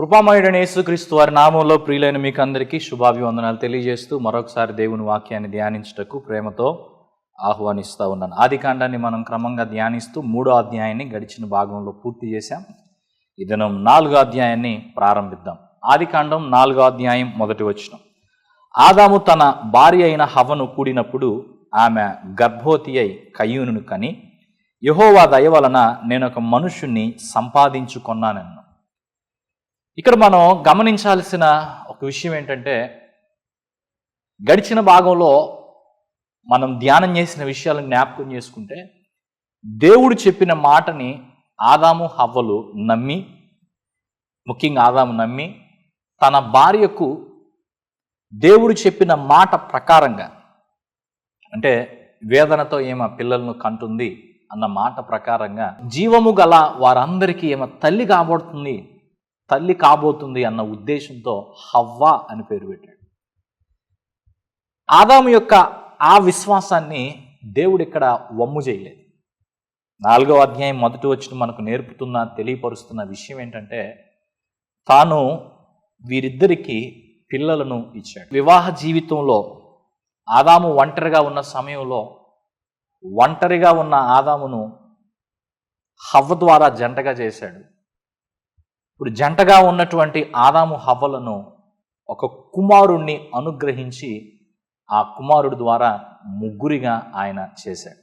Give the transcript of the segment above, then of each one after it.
కృపామయుడైన యేసుక్రీస్తు వారి నామంలో ప్రియులైన మీకు అందరికీ శుభాభివందనాలు తెలియజేస్తూ మరొకసారి దేవుని వాక్యాన్ని ధ్యానించుటకు ప్రేమతో ఆహ్వానిస్తూ ఉన్నాను. ఆది కాండాన్ని మనం క్రమంగా ధ్యానిస్తూ మూడో అధ్యాయాన్ని గడిచిన భాగంలో పూర్తి చేశాం. ఈ దినం నాలుగో అధ్యాయాన్ని ప్రారంభిద్దాం. ఆది కాండం నాలుగో అధ్యాయం మొదటి వచ్చిన ఆదాము తన భార్య అయిన హవను కూడినప్పుడు ఆమె గర్భవతి అయి కయ్యూను కని యహోవా దయ వలన నేను ఒక మనుషుణ్ణి సంపాదించుకొన్నానన్ను. ఇక్కడ మనం గమనించాల్సిన ఒక విషయం ఏంటంటే గడిచిన భాగంలో మనం ధ్యానం చేసిన విషయాలను జ్ఞాపకం చేసుకుంటే దేవుడు చెప్పిన మాటని ఆదాము హవ్వలు నమ్మి ముఖ్యంగా ఆదాము నమ్మి తన భార్యకు దేవుడు చెప్పిన మాట ప్రకారంగా అంటే వేదనతో ఏమ పిల్లలను కంటుంది అన్న మాట ప్రకారంగా జీవము గల వారందరికీ ఏమ తల్లి కాబడుతుంది తల్లి కాబోతుంది అన్న ఉద్దేశంతో హవ్వ అని పేరు పెట్టాడు. ఆదాము యొక్క ఆ విశ్వాసాన్ని దేవుడు ఇక్కడ వమ్ము చేయలేదు. నాలుగవ అధ్యాయం మొదటి వచ్చిన మనకు నేర్పుతున్న తెలియపరుస్తున్న విషయం ఏంటంటే తాను వీరిద్దరికి పిల్లలను ఇచ్చాడు. వివాహ జీవితంలో ఆదాము ఒంటరిగా ఉన్న సమయంలో ఒంటరిగా ఉన్న ఆదామును హవ్వ ద్వారా జంటగా చేశాడు. ఇప్పుడు జంటగా ఉన్నటువంటి ఆదాము హవ్వలను ఒక కుమారుణ్ణి అనుగ్రహించి ఆ కుమారుడి ద్వారా ముగ్గురిగా ఆయన చేశాడు.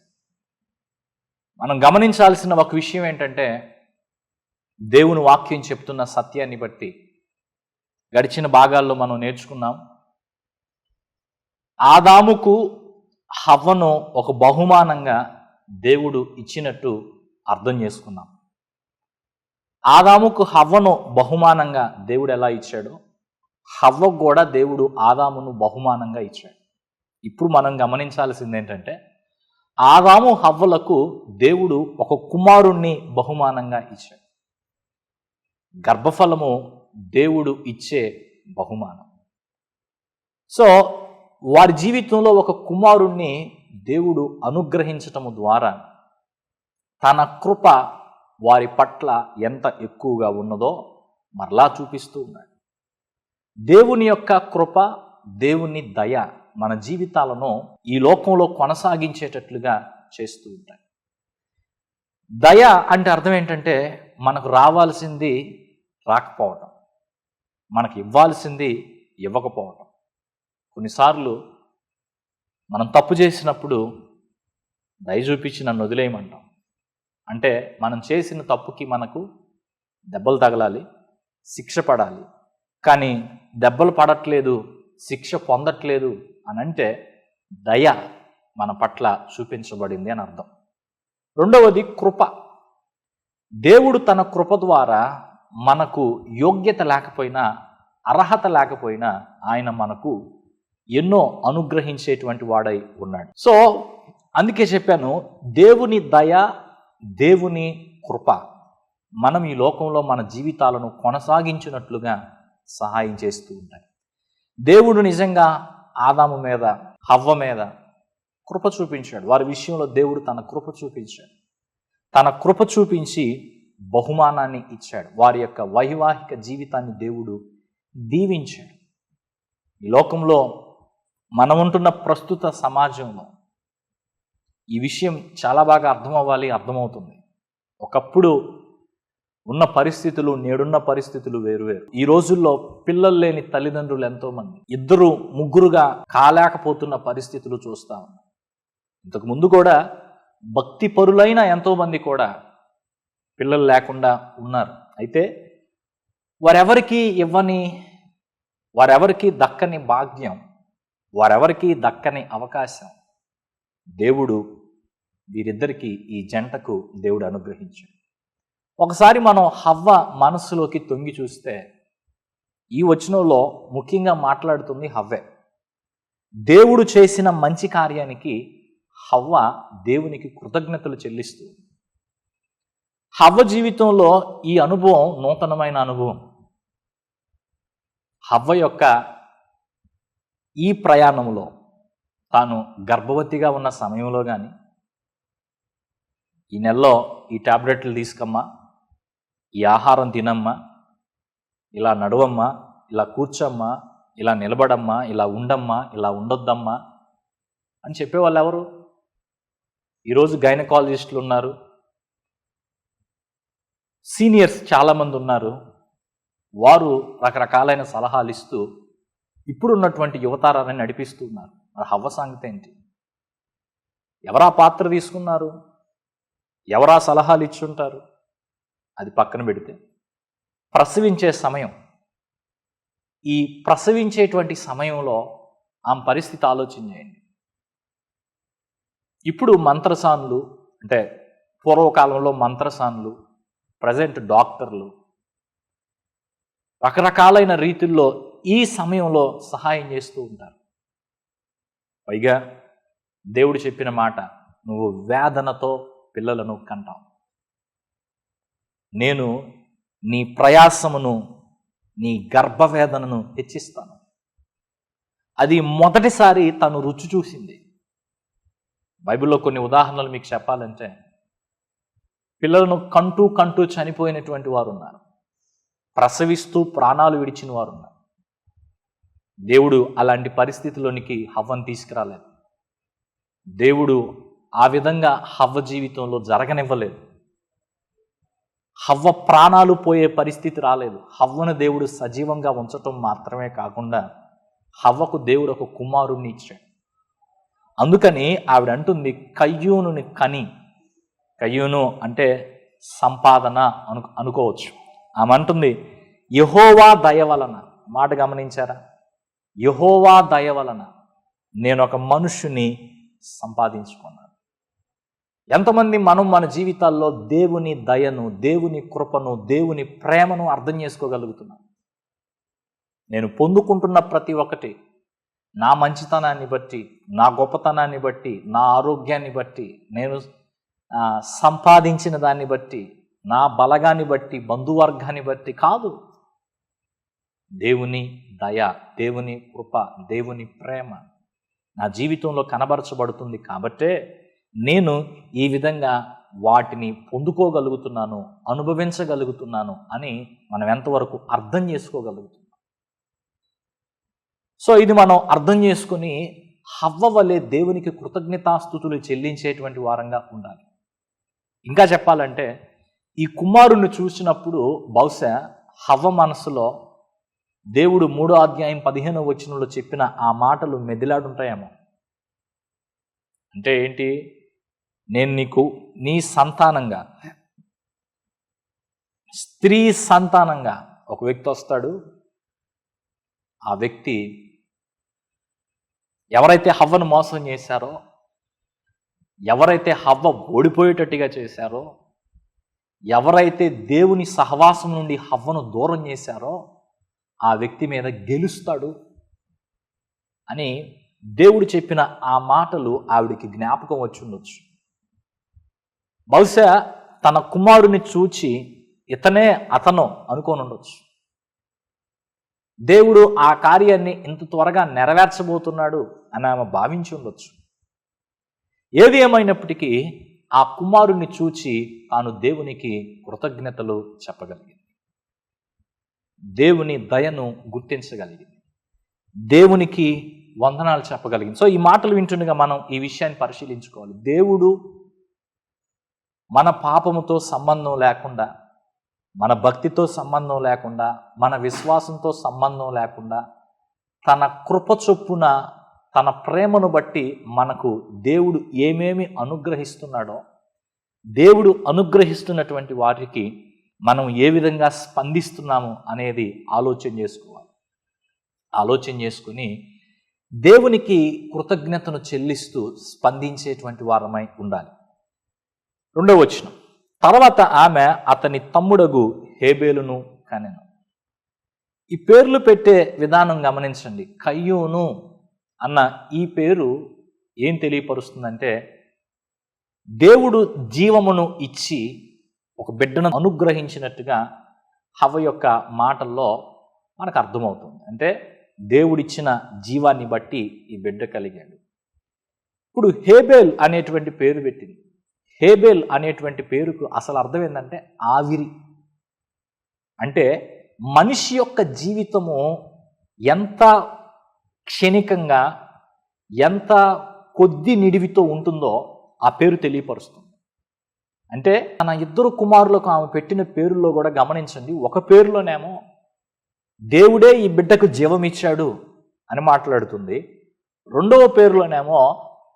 మనం గమనించాల్సిన ఒక విషయం ఏంటంటే దేవుని వాక్యం చెప్తున్న సత్యాన్ని బట్టి గడిచిన భాగాల్లో మనం నేర్చుకున్నాం. ఆదాముకు హవ్వను ఒక బహుమానంగా దేవుడు ఇచ్చినట్టు అర్థం చేసుకున్నాం. ఆదాముకు హవ్వను బహుమానంగా దేవుడు ఎలా ఇచ్చాడో? హవ్వకు కూడా దేవుడు ఆదామును బహుమానంగా ఇచ్చాడు. ఇప్పుడు మనం గమనించాల్సింది ఏంటంటే ఆదాము హవ్వలకు దేవుడు ఒక కుమారుణ్ణి బహుమానంగా ఇచ్చాడు. గర్భఫలము దేవుడు ఇచ్చే బహుమానం. సో వారి జీవితంలో ఒక కుమారుణ్ణి దేవుడు అనుగ్రహించటము ద్వారా తన కృప వారి పట్ల ఎంత ఎక్కువగా ఉన్నదో మరలా చూపిస్తూ ఉన్నాడు. దేవుని యొక్క కృప దేవుని దయ మన జీవితాలను ఈ లోకంలో కొనసాగించేటట్లుగా చేస్తూ ఉంటాయి. దయ అంటే అర్థం ఏంటంటే మనకు రావాల్సింది రాకపోవటం. మనకి ఇవ్వాల్సింది ఇవ్వకపోవటం. కొన్నిసార్లు మనం తప్పు చేసినప్పుడు దయ చూపించి నన్ను వదిలేయమంటాం. అంటే మనం చేసిన తప్పుకి మనకు దెబ్బలు తగలాలి శిక్ష పడాలి. కానీ దెబ్బలు పడట్లేదు శిక్ష పొందట్లేదు అని అంటే దయ మన పట్ల చూపించబడింది అని అర్థం. రెండవది కృప. దేవుడు తన కృప ద్వారా మనకు యోగ్యత లేకపోయినా అర్హత లేకపోయినా ఆయన మనకు ఎన్నో అనుగ్రహించేటువంటి వాడై ఉన్నాడు. సో అందుకే చెప్పాను దేవుని దయ దేవుని కృప. మనం ఈ లోకంలో మన జీవితాలను కొనసాగించినట్లుగా సహాయం చేస్తూ ఉంటాయి. దేవుడు నిజంగా ఆదాము మీద హవ్వ మీద కృప చూపించాడు. వారి విషయంలో దేవుడు తన కృప చూపించాడు. తన కృప చూపించి బహుమానాన్ని ఇచ్చాడు. వారి యొక్క వైవాహిక జీవితాన్ని దేవుడు దీవించాడు. ఈ లోకంలో మనం ఉంటున్న ప్రస్తుత సమాజంలో ఈ విషయం చాలా బాగా అర్థం అవ్వాలి అర్థమవుతుంది. ఒకప్పుడు ఉన్న పరిస్థితులు నేడున్న పరిస్థితులు వేరు వేరు. ఈ రోజుల్లో పిల్లలు లేని తల్లిదండ్రులు ఎంతోమంది ఇద్దరు ముగ్గురుగా కాలేకపోతున్న పరిస్థితులు చూస్తా ఉన్నాం. ఇంతకు ముందు కూడా భక్తి పరులైన ఎంతోమంది కూడా పిల్లలు లేకుండా ఉన్నారు. అయితే వారెవరికి ఇవ్వని వారెవరికి దక్కని భాగ్యం వారెవరికి దక్కని అవకాశం దేవుడు వీరిద్దరికీ ఈ జంటకు దేవుడు అనుగ్రహించాడు. ఒకసారి మనం హవ్వ మనస్సులోకి తొంగి చూస్తే ఈ వచనంలో ముఖ్యంగా మాట్లాడుతుంది హవ్వే. దేవుడు చేసిన మంచి కార్యానికి హవ్వ దేవునికి కృతజ్ఞతలు చెల్లిస్తూ హవ్వ జీవితంలో ఈ అనుభవం నూతనమైన అనుభవం. హవ్వ యొక్క ఈ ప్రయాణంలో తాను గర్భవతిగా ఉన్న సమయంలో కానీ ఈ నెలలో ఈ టాబ్లెట్లు తీసుకమ్మా ఈ ఆహారం తినమ్మా ఇలా నడవమ్మా ఇలా కూర్చోమ్మా ఇలా నిలబడమ్మా ఇలా ఉండమ్మా ఇలా ఉండొద్దమ్మా అని చెప్పేవాళ్ళు ఎవరు? ఈరోజు గైనకాలజిస్టులు ఉన్నారు. సీనియర్స్ చాలామంది ఉన్నారు. వారు రకరకాలైన సలహాలు ఇస్తూ ఇప్పుడున్నటువంటి యువతారాన్ని నడిపిస్తున్నారు మరి హవ్వ సంగతి ఏంటి? ఎవరా పాత్ర తీసుకున్నారు? ఎవరా సలహాలు ఇచ్చుంటారు? అది పక్కన పెడితే. ప్రసవించే సమయం. ఈ ప్రసవించేటువంటి సమయంలో ఆమె పరిస్థితి ఆలోచన చేయండి. ఇప్పుడు మంత్రసానులు అంటే పూర్వకాలంలో మంత్రసానులు ప్రజెంట్ డాక్టర్లు రకరకాలైన రీతుల్లో ఈ సమయంలో సహాయం చేస్తూ ఉంటారు. పైగా దేవుడు చెప్పిన మాట నువ్వు వేదనతో పిల్లలను కంటావు. నేను నీ ప్రయాసమును నీ గర్భవేదనను హెచ్చిస్తాను. అది మొదటిసారి తను రుచి చూసింది. బైబిల్లో కొన్ని ఉదాహరణలు మీకు చెప్పాలంటే పిల్లలను కంటూ కంటూ చనిపోయినటువంటి వారు ఉన్నారు ప్రసవిస్తూ ప్రాణాలు విడిచిన వారు ఉన్నారు దేవుడు అలాంటి పరిస్థితిలోనికి హవ్వను తీసుకురాలేదు. దేవుడు ఆ విధంగా హవ్వ జీవితంలో జరగనివ్వలేదు. హవ్వ ప్రాణాలు పోయే పరిస్థితి రాలేదు. హవ్వను దేవుడు సజీవంగా ఉంచటం మాత్రమే కాకుండా హవ్వకు దేవుడు ఒక కుమారుణ్ణి ఇచ్చాడు. అందుకని ఆవిడ అంటుంది కయ్యూనుని కని. కయ్యూను అంటే సంపాదన అను అనుకోవచ్చు. ఆమె అంటుంది యహోవా దయ వలన. మాట గమనించారా? యహోవా దయ వలన నేను ఒక మనుషుని సంపాదించుకున్నాను. ఎంతమంది మనం మన జీవితాల్లో దేవుని దయను దేవుని కృపను దేవుని ప్రేమను అర్థం చేసుకోగలుగుతున్నాం. నేను పొందుకుంటున్న ప్రతి ఒక్కటి నా మంచితనాన్ని బట్టి నా గొప్పతనాన్ని బట్టి నా ఆరోగ్యాన్ని బట్టి నేను సంపాదించిన దాన్ని బట్టి నా బలగాన్ని బట్టి బంధువర్గాన్ని బట్టి కాదు. దేవుని దయ దేవుని కృప దేవుని ప్రేమ నా జీవితంలో కనబరచబడుతుంది కాబట్టే నేను ఈ విధంగా వాటిని పొందుకోగలుగుతున్నాను అనుభవించగలుగుతున్నాను అని మనం ఎంతవరకు అర్థం చేసుకోగలుగుతున్నాం. సో ఇది మనం అర్థం చేసుకుని హవ్వ వలె దేవునికి కృతజ్ఞతాస్థుతులు చెల్లించేటువంటి వారంగా ఉండాలి. ఇంకా చెప్పాలంటే ఈ కుమారుణ్ణి చూసినప్పుడు బహుశా హవ్వ మనసులో దేవుడు మూడో అధ్యాయం పదిహేనో వచనంలో చెప్పిన ఆ మాటలు మెదిలాడుంటాయేమో. అంటే ఏంటి? నేను నీకు నీ సంతానంగా స్త్రీ సంతానంగా ఒక వ్యక్తి వస్తాడు. ఆ వ్యక్తి ఎవరైతే హవ్వను మోసం చేశారో ఎవరైతే హవ్వ ఓడిపోయేటట్టుగా చేశారో ఎవరైతే దేవుని సహవాసం నుండి హవ్వను దూరం చేశారో ఆ వ్యక్తి మీద గెలుస్తాడు అని దేవుడు చెప్పిన ఆ మాటలు ఆవిడికి జ్ఞాపకం వచ్చి ఉండొచ్చు. బహుశా తన కుమారుని చూచి ఇతనే అతను అనుకోని ఉండొచ్చు. దేవుడు ఆ కార్యాన్ని ఇంత త్వరగా నెరవేర్చబోతున్నాడు అని ఆమె భావించి ఉండొచ్చు. ఏది ఏమైనప్పటికీ ఆ కుమారుణ్ణి చూచి తాను దేవునికి కృతజ్ఞతలు చెప్పగలిగింది. దేవుని దయను గుర్తించగలిగింది. దేవునికి వందనాలు చెప్పగలిగింది. సో ఈ మాటలు వింటుండగా మనం ఈ విషయాన్ని పరిశీలించుకోవాలి. దేవుడు మన పాపముతో సంబంధం లేకుండా మన భక్తితో సంబంధం లేకుండా మన విశ్వాసంతో సంబంధం లేకుండా తన కృప చొప్పున తన ప్రేమను బట్టి మనకు దేవుడు ఏమేమి అనుగ్రహిస్తున్నాడో దేవుడు అనుగ్రహిస్తున్నటువంటి వారికి మనం ఏ విధంగా స్పందిస్తున్నాము అనేది ఆలోచన చేసుకోవాలి. ఆలోచన చేసుకుని దేవునికి కృతజ్ఞతను చెల్లిస్తూ స్పందించేటువంటి వారమై ఉండాలి. రెండవ వచనం. తర్వాత ఆమె అతని తమ్ముడగు హేబేలును కనెను. ఈ పేర్లు పెట్టే విధానం గమనించండి. కయ్యూను అన్న ఈ పేరు ఏం తెలియపరుస్తుందంటే దేవుడు జీవమును ఇచ్చి ఒక బిడ్డను అనుగ్రహించినట్టుగా హవ యొక్క మాటల్లో మనకు అర్థమవుతుంది. అంటే దేవుడిచ్చిన జీవాన్ని బట్టి ఈ బిడ్డ కలిగాడు. ఇప్పుడు హేబేల్ అనేటువంటి పేరు పెట్టింది. హేబేల్ అనేటువంటి పేరుకు అసలు అర్థం ఏంటంటే ఆవిరి. అంటే మనిషి యొక్క జీవితము ఎంత క్షణికంగా ఎంత కొద్ది నిడివితో ఉంటుందో ఆ పేరు తెలియపరుస్తుంది. అంటే తన ఇద్దరు కుమారులకు ఆమె పెట్టిన పేరుల్లో కూడా గమనించండి. ఒక పేరులోనేమో దేవుడే ఈ బిడ్డకు జీవమిచ్చాడు అని మాట్లాడుతుంది. రెండవ పేరులోనేమో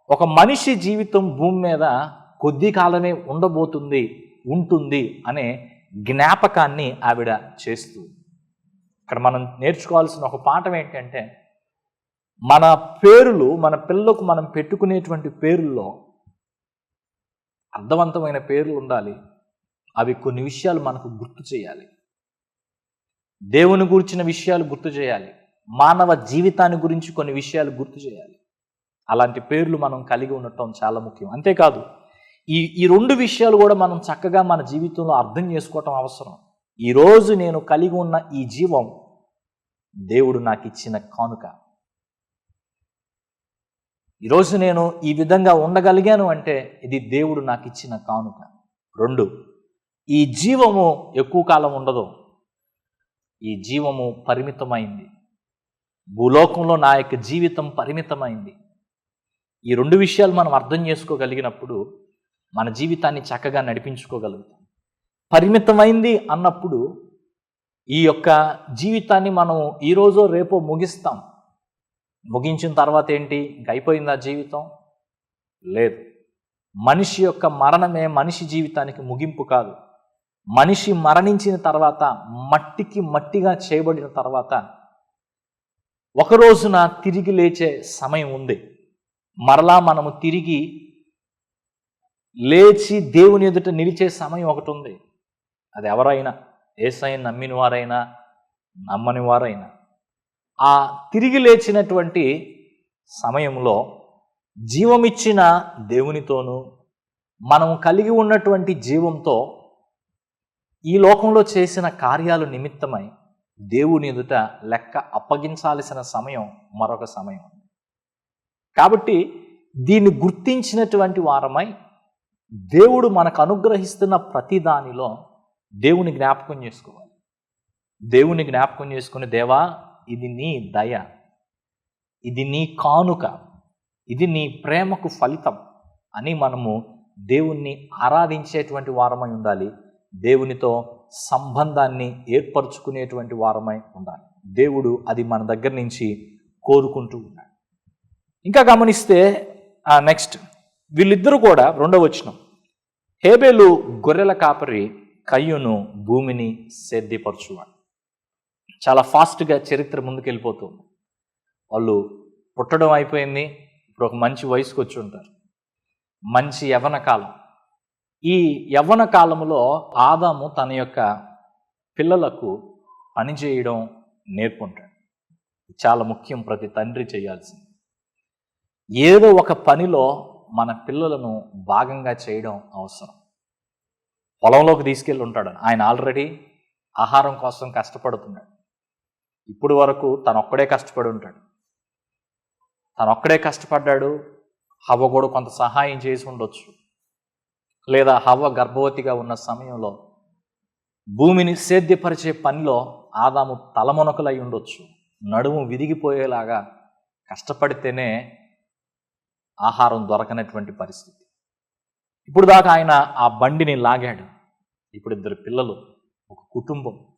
ఒక మనిషి జీవితం భూమి మీద కొద్ది కాలమే ఉండబోతుంది ఉంటుంది అనే జ్ఞాపకాన్ని ఆవిడ చేస్తూ. ఇక్కడ మనం నేర్చుకోవాల్సిన ఒక పాఠం ఏంటంటే మన పేరులు మన పిల్లలకు మనం పెట్టుకునేటువంటి పేరుల్లో అర్థవంతమైన పేర్లు ఉండాలి. అవి కొన్ని విషయాలు మనకు గుర్తు చేయాలి. దేవుని గురించిన విషయాలు గుర్తు చేయాలి. మానవ జీవితాన్ని గురించి కొన్ని విషయాలు గుర్తు చేయాలి. అలాంటి పేర్లు మనం కలిగి ఉండటం చాలా ముఖ్యం. అంతేకాదు ఈ ఈ రెండు విషయాలు కూడా మనం చక్కగా మన జీవితంలో అర్థం చేసుకోవటం అవసరం. ఈరోజు నేను కలిగి ఉన్న ఈ జీవం దేవుడు నాకు ఇచ్చిన కానుక. ఈరోజు నేను ఈ విధంగా ఉండగలిగాను అంటే ఇది దేవుడు నాకు ఇచ్చిన కానుక. రెండు ఈ జీవము ఎక్కువ కాలం ఉండదు. ఈ జీవము పరిమితమైంది. భూలోకంలో నా యొక్క జీవితం పరిమితమైంది. ఈ రెండు విషయాలు మనం అర్థం చేసుకోగలిగినప్పుడు మన జీవితాన్ని చక్కగా నడిపించుకోగలుగుతాం. పరిమితమైంది అన్నప్పుడు ఈ యొక్క జీవితాన్ని మనం ఈరోజో రేపో ముగిస్తాం. ముగించిన తర్వాత ఏంటి? ఇంక అయిపోయిందా జీవితం? లేదు. మనిషి యొక్క మరణమే మనిషి జీవితానికి ముగింపు కాదు. మనిషి మరణించిన తర్వాత మట్టికి మట్టిగా చేయబడిన తర్వాత ఒక రోజున తిరిగి లేచే సమయం ఉంది. మరలా మనము తిరిగి లేచి దేవుని ఎదుట నిలిచే సమయం ఒకటి ఉంది. అది ఎవరైనా? ఏసై నమ్మిన వారైనా నమ్మని వారైనా ఆ తిరిగి లేచినటువంటి సమయంలో జీవమిచ్చిన దేవునితోనూ మనం కలిగి ఉన్నటువంటి జీవంతో ఈ లోకంలో చేసిన కార్యాలు నిమిత్తమై దేవుని ఎదుట లెక్క అప్పగించాల్సిన సమయం మరొక సమయం. కాబట్టి దీన్ని గుర్తించినటువంటి వారమై దేవుడు మనకు అనుగ్రహిస్తున్న ప్రతి దానిలో దేవుని జ్ఞాపకం చేసుకోవాలి. దేవుని జ్ఞాపకం చేసుకుని దేవా ఇది నీ దయ. ఇది నీ కానుక. ఇది నీ ప్రేమకు ఫలితం అని మనము దేవుణ్ణి ఆరాధించేటువంటి వారమై ఉండాలి. దేవునితో సంబంధాన్ని ఏర్పరచుకునేటువంటి వారమై ఉండాలి. దేవుడు అది మన దగ్గర నుంచి కోరుకుంటూ ఉన్నాడు. ఇంకా గమనిస్తే నెక్స్ట్ వీళ్ళిద్దరూ కూడా రెండవ వచనం. హేబేలు గొర్రెల కాపరి కయ్యును భూమిని సేద్యపరచువాడు చాలా ఫాస్ట్గా చరిత్ర ముందుకెళ్ళిపోతుంది వాళ్ళు పుట్టడం అయిపోయింది ఇప్పుడు ఒక మంచి వయసుకు వచ్చి ఉంటారు. మంచి యవన కాలం ఈ యవ్వన కాలంలో ఆదాము తన యొక్క పిల్లలకు పనిచేయడం నేర్పుంటాడు. చాలా ముఖ్యం ప్రతి తండ్రి చేయాల్సింది. ఏదో ఒక పనిలో మన పిల్లలను భాగంగా చేయడం అవసరం. పొలంలోకి తీసుకెళ్ళి ఉంటాడు. ఆయన ఆల్రెడీ ఆహారం కోసం కష్టపడుతున్నాడు. ఇప్పుడు వరకు తనొక్కడే ఒక్కడే కష్టపడి ఉంటాడు. తనొక్కడే ఒక్కడే కష్టపడ్డాడు హవ్వ కూడా కొంత సహాయం చేసి ఉండొచ్చు. లేదా హవ్వ గర్భవతిగా ఉన్న సమయంలో భూమిని సేద్యపరిచే పనిలో ఆదాము తలమునకలై ఉండొచ్చు. నడుము విరిగిపోయేలాగా కష్టపడితేనే ఆహారం దొరకనటువంటి పరిస్థితి. ఇప్పుడు దాకా ఆయన ఆ బండిని లాగాడు. ఇప్పుడు ఇద్దరు పిల్లలు ఒక కుటుంబం.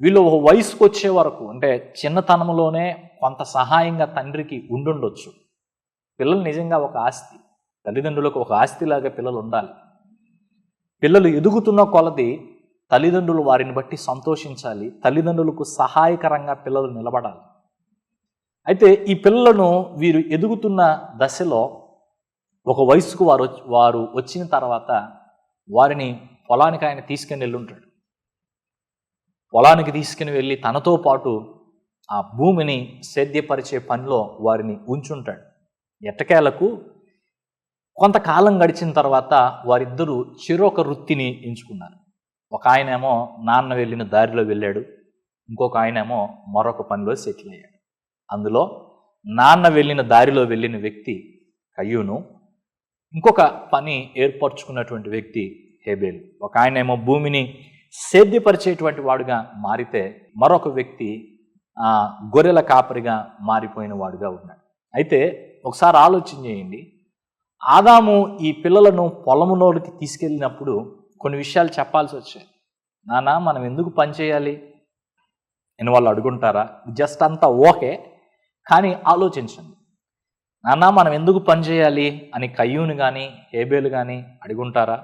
వీళ్ళు ఒక వయసుకు వచ్చే వరకు అంటే చిన్నతనంలోనే కొంత సహాయంగా తండ్రికి ఉండుండొచ్చు. పిల్లలు నిజంగా ఒక ఆస్తి. తల్లిదండ్రులకు ఒక ఆస్తిలాగా పిల్లలు ఉండాలి పిల్లలు ఎదుగుతున్న కొలది తల్లిదండ్రులు వారిని బట్టి సంతోషించాలి. తల్లిదండ్రులకు సహాయకరంగా పిల్లలు నిలబడాలి. అయితే ఈ పిల్లలను వీరు ఎదుగుతున్న దశలో ఒక వయసుకు వారు వారు వచ్చిన తర్వాత వారిని పొలానికి ఆయన తీసుకుని వెళ్ళుంటాడు. పొలానికి తీసుకుని వెళ్ళి తనతో పాటు ఆ భూమిని సేద్యపరిచే పనిలో వారిని ఉంచుంటాడు. ఎట్టకేలకు కొంతకాలం గడిచిన తర్వాత వారిద్దరూ చిరొక వృత్తిని ఎంచుకున్నారు. ఒక ఆయనేమో నాన్న వెళ్ళిన దారిలో వెళ్ళాడు. ఇంకొక ఆయనేమో మరొక పనిలో సెటిల్ అయ్యాడు. అందులో నాన్న వెళ్ళిన దారిలో వెళ్ళిన వ్యక్తి కయ్యూను. ఇంకొక పని ఏర్పరచుకున్నటువంటి వ్యక్తి హేబేలు. ఒక ఆయనేమో భూమిని సేద్యపరిచేటువంటి వాడుగా మారితే మరొక వ్యక్తి ఆ, గొర్రెల కాపరిగా మారిపోయిన వాడుగా ఉన్నాడు. అయితే ఒకసారి ఆలోచన చేయండి. ఆదాము ఈ పిల్లలను పొలములోకి తీసుకెళ్ళినప్పుడు కొన్ని విషయాలు చెప్పాల్సి వచ్చాయి. నానా మనం ఎందుకు పని చేయాలి? అని వాళ్ళు అడుగుంటారా? జస్ట్ అంతా ఓకే కానీ ఆలోచించండి. నాన్న మనం ఎందుకు పని చేయాలి? అని కయ్యూని కానీ హేబేలు కానీ అడుగుంటారా?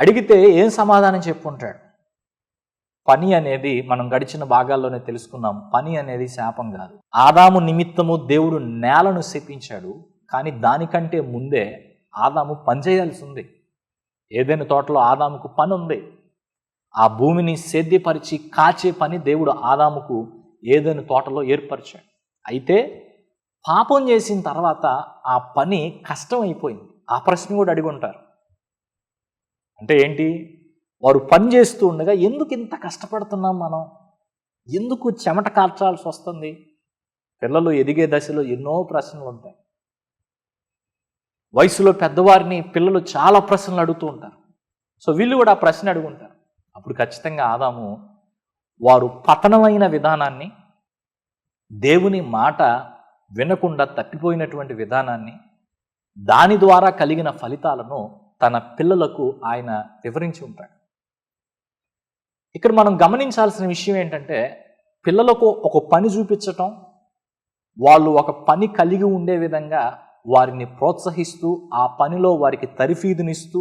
అడిగితే ఏం సమాధానం చెప్పుంటాడు? పని అనేది మనం గడిచిన భాగాల్లోనే తెలుసుకున్నాం పని అనేది శాపం కాదు. ఆదాము నిమిత్తము దేవుడు నేలను శపించాడు. కానీ దానికంటే ముందే ఆదాము పని చేయాల్సి ఉంది. ఏదైనా తోటలో ఆదాముకు పని ఉంది. ఆ భూమిని సేద్యపరిచి కాచే పని దేవుడు ఆదాముకు ఏదైనా తోటలో ఏర్పరిచాడు. అయితే పాపం చేసిన తర్వాత ఆ పని కష్టం అయిపోయింది ఆ ప్రశ్న కూడా అడిగి ఉంటారు. అంటే ఏంటి? వారు పని చేస్తూ ఉండగా ఎందుకు ఇంత కష్టపడుతున్నాం మనం? ఎందుకు చెమట కాల్చాల్సి వస్తుంది? పిల్లలు ఎదిగే దశలో ఎన్నో ప్రశ్నలు ఉంటాయి. వయసులో పెద్దవారిని పిల్లలు చాలా ప్రశ్నలు అడుగుతూ ఉంటారు. సో వీళ్ళు కూడా ఆ ప్రశ్న అడుగుంటారు. అప్పుడు ఖచ్చితంగా ఆదాము వారు పతనమైన విధానాన్ని దేవుని మాట వినకుండా తప్పిపోయినటువంటి విధానాన్ని దాని ద్వారా కలిగిన ఫలితాలను తన పిల్లలకు ఆయన వివరించి ఉంటాడు. ఇక్కడ మనం గమనించాల్సిన విషయం ఏంటంటే పిల్లలకు ఒక పని చూపించటం వాళ్ళు ఒక పని కలిగి ఉండే విధంగా వారిని ప్రోత్సహిస్తూ ఆ పనిలో వారికి తరిఫీదునిస్తూ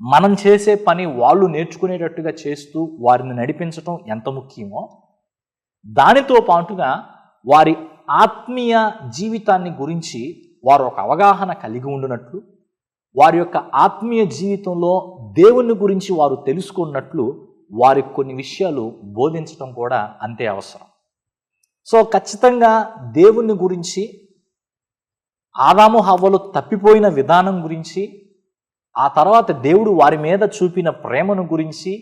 మనం చేసే పని వాళ్ళు నేర్చుకునేటట్టుగా చేస్తూ వారిని నడిపించటం ఎంత ముఖ్యమో దానితో పాటుగా వారి ఆత్మీయ జీవితాన్ని గురించి వారు ఒక అవగాహన కలిగి ఉండినట్లు వారి యొక్క ఆత్మీయ జీవితంలో దేవుని గురించి వారు తెలుసుకున్నట్లు వారికి కొన్ని విషయాలు బోధించడం కూడా అంతే అవసరం. సో ఖచ్చితంగా దేవుని గురించి ఆదాము హవ్వలు తప్పిపోయిన విధానం గురించి ఆ తర్వాత దేవుడు వారి మీద చూపిన ప్రేమను గురించి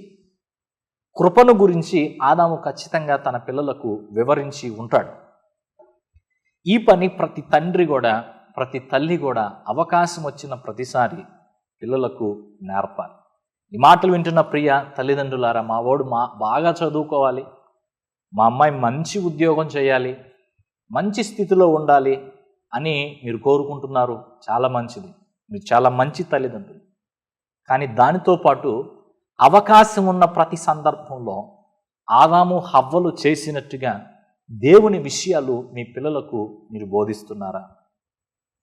కృపను గురించి ఆదాము ఖచ్చితంగా తన పిల్లలకు వివరించి ఉంటాడు. ఈ పని ప్రతి తండ్రి కూడా ప్రతి తల్లి కూడా అవకాశం వచ్చిన ప్రతిసారి పిల్లలకు నేర్పాలి. ఈ మాటలు వింటున్న ప్రియ తల్లిదండ్రులారా మా వాడు మా బాగా చదువుకోవాలి. మా అమ్మాయి మంచి ఉద్యోగం చేయాలి మంచి స్థితిలో ఉండాలి అని మీరు కోరుకుంటున్నారు. చాలా మంచిది. మీరు చాలా మంచి తల్లిదండ్రులు. కానీ దానితో పాటు అవకాశం ఉన్న ప్రతి సందర్భంలో ఆదాము హవ్వలు చేసినట్టుగా దేవుని విషయాలు మీ పిల్లలకు మీరు బోధిస్తున్నారా?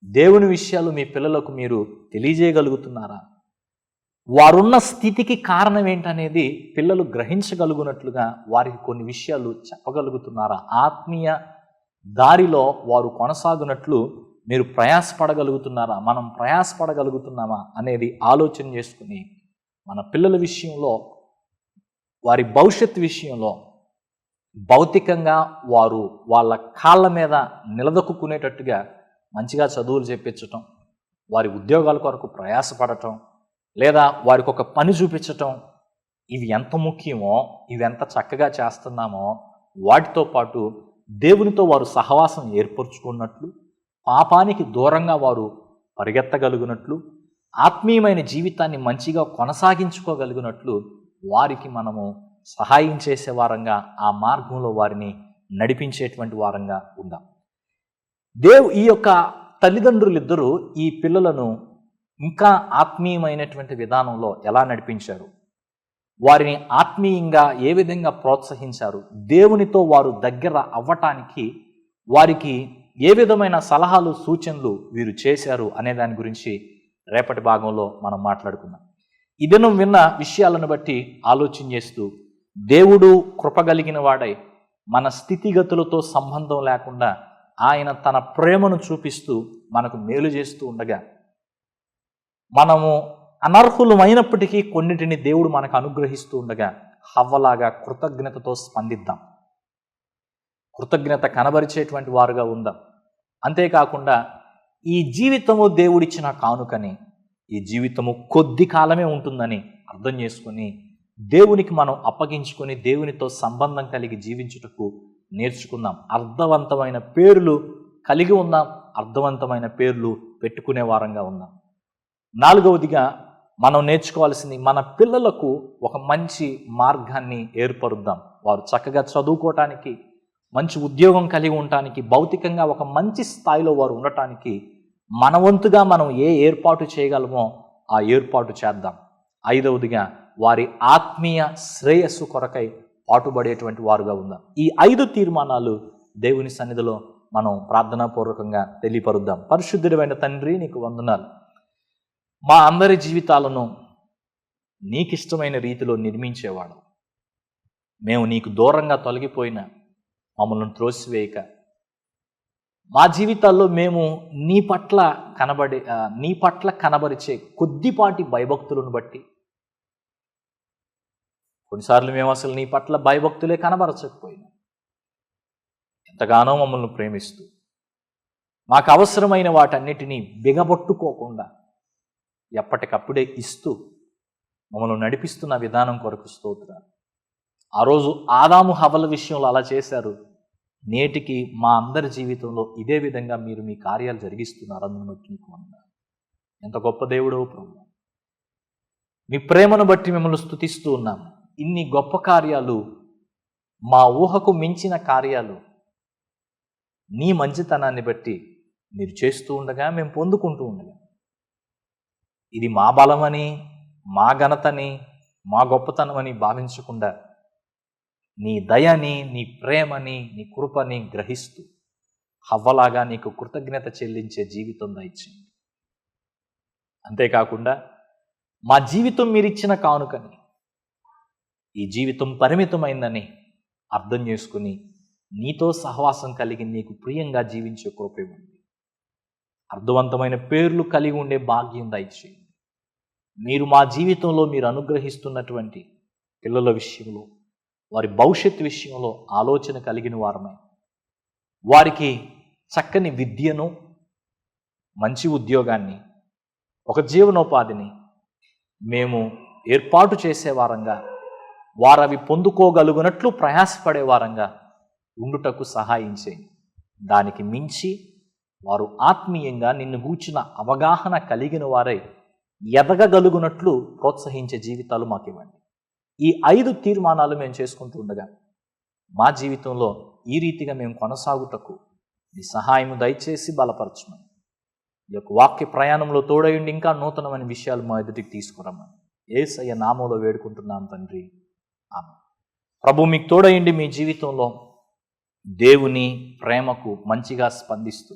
దేవుని విషయాలు మీ పిల్లలకు మీరు తెలియజేయగలుగుతున్నారా? వారున్న స్థితికి కారణం ఏంటనేది పిల్లలు గ్రహించగలుగునట్లుగా వారికి కొన్ని విషయాలు చెప్పగలుగుతున్నారా? ఆత్మీయ దారిలో వారు కొనసాగునట్లు మీరు ప్రయాసపడగలుగుతున్నారా? మనం ప్రయాసపడగలుగుతున్నామా? అనేది ఆలోచన చేసుకుని మన పిల్లల విషయంలో వారి భవిష్యత్ విషయంలో భౌతికంగా వారు వాళ్ళ కాళ్ళ మీద నిలదొక్కునేటట్టుగా మంచిగా చదువులు చెప్పించటం వారి ఉద్యోగాల కొరకు ప్రయాసపడటం లేదా వారికి ఒక పని చూపించటం ఇవి ఎంత ముఖ్యమో ఇవి ఎంత చక్కగా చేస్తున్నామో వాటితో పాటు దేవునితో వారు సహవాసం ఏర్పరచుకున్నట్లు పాపానికి దూరంగా వారు పరిగెత్తగలుగునట్లు ఆత్మీయమైన జీవితాన్ని మంచిగా కొనసాగించుకోగలిగినట్లు వారికి మనము సహాయం చేసే వారంగా ఆ మార్గంలో వారిని నడిపించేటువంటి వారంగా ఉందాం. దేవ్ ఈ యొక్క తల్లిదండ్రులిద్దరూ ఈ పిల్లలను ఇంకా ఆత్మీయమైనటువంటి విధానంలో ఎలా నడిపించారు? వారిని ఆత్మీయంగా ఏ విధంగా ప్రోత్సహించారు? దేవునితో వారు దగ్గర అవ్వటానికి వారికి ఏ విధమైన సలహాలు సూచనలు వీరు చేశారు అనే దాని గురించి రేపటి భాగంలో మనం మాట్లాడుకుందాం. ఈ విన్న విషయాలను బట్టి ఆలోచన చేస్తూ దేవుడు కృపగలిగిన వాడై మన స్థితిగతులతో సంబంధం లేకుండా ఆయన తన ప్రేమను చూపిస్తూ మనకు మేలు చేస్తూ ఉండగా మనము అనర్హులమైనప్పటికీ కొన్నిటిని దేవుడు మనకు అనుగ్రహిస్తూ ఉండగా హవ్వలాగా కృతజ్ఞతతో స్పందిద్దాం. కృతజ్ఞత కనబరిచేటువంటి వారుగా ఉందాం. అంతేకాకుండా ఈ జీవితము దేవుడిచ్చిన కానుకని ఈ జీవితము కొద్ది కాలమే ఉంటుందని అర్థం చేసుకొని దేవునికి మనం అప్పగించుకొని దేవునితో సంబంధం కలిగి జీవించుటకు నేర్చుకుందాం. అర్థవంతమైన పేర్లు కలిగి ఉందాం. అర్థవంతమైన పేర్లు పెట్టుకునే వారంగా ఉందాం. నాలుగవదిగా మనం నేర్చుకోవాల్సింది మన పిల్లలకు ఒక మంచి మార్గాన్ని ఏర్పరుద్దాం. వారు చక్కగా చదువుకోవటానికి మంచి ఉద్యోగం కలిగి ఉండటానికి భౌతికంగా ఒక మంచి స్థాయిలో వారు ఉండటానికి మన వంతుగా మనం ఏ ఏర్పాటు చేయగలమో ఆ ఏర్పాటు చేద్దాం. ఐదవదిగా వారి ఆత్మీయ శ్రేయస్సు కొరకై పాటుపడేటువంటి వారుగా ఉందాం. ఈ ఐదు తీర్మానాలు దేవుని సన్నిధిలో మనం ప్రార్థనాపూర్వకంగా తెలియపరుద్దాం. పరిశుద్ధుడైన తండ్రి నీకు వందనాలు. మా అందరి జీవితాలను నీకిష్టమైన రీతిలో నిర్మించేవాడు. మేము నీకు దూరంగా తొలగిపోయిన మమ్మల్ని త్రోసివేయక. మా జీవితాల్లో మేము నీ పట్ల కనబడే నీ పట్ల కనబరిచే కొద్దిపాటి భయభక్తులను బట్టి కొన్నిసార్లు మేము అసలు నీ పట్ల భయభక్తులే కనబరచకపోయినా. ఎంతగానో మమ్మల్ని ప్రేమిస్తూ మాకు అవసరమైన వాటన్నిటినీ బిగబొట్టుకోకుండా ఎప్పటికప్పుడే ఇస్తూ మమ్మల్ని నడిపిస్తున్న విధానం కొరకు స్తోత్ర ఆ రోజు ఆదాము హవల విషయంలో అలా చేశారు. నేటికి మా అందరి జీవితంలో ఇదే విధంగా మీరు మీ కార్యాలు జరిగిస్తున్నారు. అందును నీకు వందనాలు. ఎంత గొప్ప దేవుడో ప్రభు. మీ ప్రేమను బట్టి మిమ్మల్ని స్థుతిస్తూ ఉన్నాము. ఇన్ని గొప్ప కార్యాలు మా ఊహకు మించిన కార్యాలు నీ మంచితనాన్ని బట్టి మీరు చేస్తూ ఉండగా మేము పొందుకుంటూ ఉండగా. ఇది మా బలమని మా ఘనతని మా గొప్పతనమని భావించకుండా నీ దయని నీ ప్రేమని నీ కృపని గ్రహిస్తూ హవ్వలాగా నీకు కృతజ్ఞత చెల్లించే జీవితం దయచేయండి. అంతేకాకుండా మా జీవితం మీరిచ్చిన కానుకని ఈ జీవితం పరిమితమైందని అర్థం చేసుకుని నీతో సహవాసం కలిగి నీకు ప్రియంగా జీవించే కృపేమండి అర్థవంతమైన పేర్లు కలిగి ఉండే భాగ్యం దయచేయండి. మీరు మా జీవితంలో మీరు అనుగ్రహిస్తున్నటువంటి పిల్లల విషయంలో వారి భవిష్యత్ విషయంలో ఆలోచన కలిగిన వారమై వారికి చక్కని విద్యను మంచి ఉద్యోగాన్ని ఒక జీవనోపాధిని మేము ఏర్పాటు చేసే వారంగా వారవి పొందుకోగలుగునట్లు ప్రయాసపడే వారంగా ఉండుటకు సహాయం దానికి మించి వారు ఆత్మీయంగా నిన్ను గూర్చిన అవగాహన కలిగిన వారై ఎదగగలుగునట్లు ప్రోత్సహించే జీవితాలు మాకు ఇవ్వండి ఈ ఐదు తీర్మానాలు మేము చేసుకుంటూ ఉండగా మా జీవితంలో ఈ రీతిగా మేము కొనసాగుటకు నీ సహాయం దయచేసి బలపరచమని ఈ యొక్క వాక్య ప్రయాణంలో తోడయుండి ఇంకా నూతనమైన విషయాలు మా ఎదుటికి తీసుకురమ్మని ఏసయ్య నామంలో వేడుకుంటున్నాం తండ్రి. ప్రభు మీకు తోడయండి మీ జీవితంలో దేవుని ప్రేమకు మంచిగా స్పందిస్తూ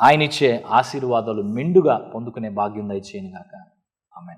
ఆయనిచ్చే ఆశీర్వాదాలు మెండుగా పొందుకునే భాగ్యం దయచేయను గాక. ఆమె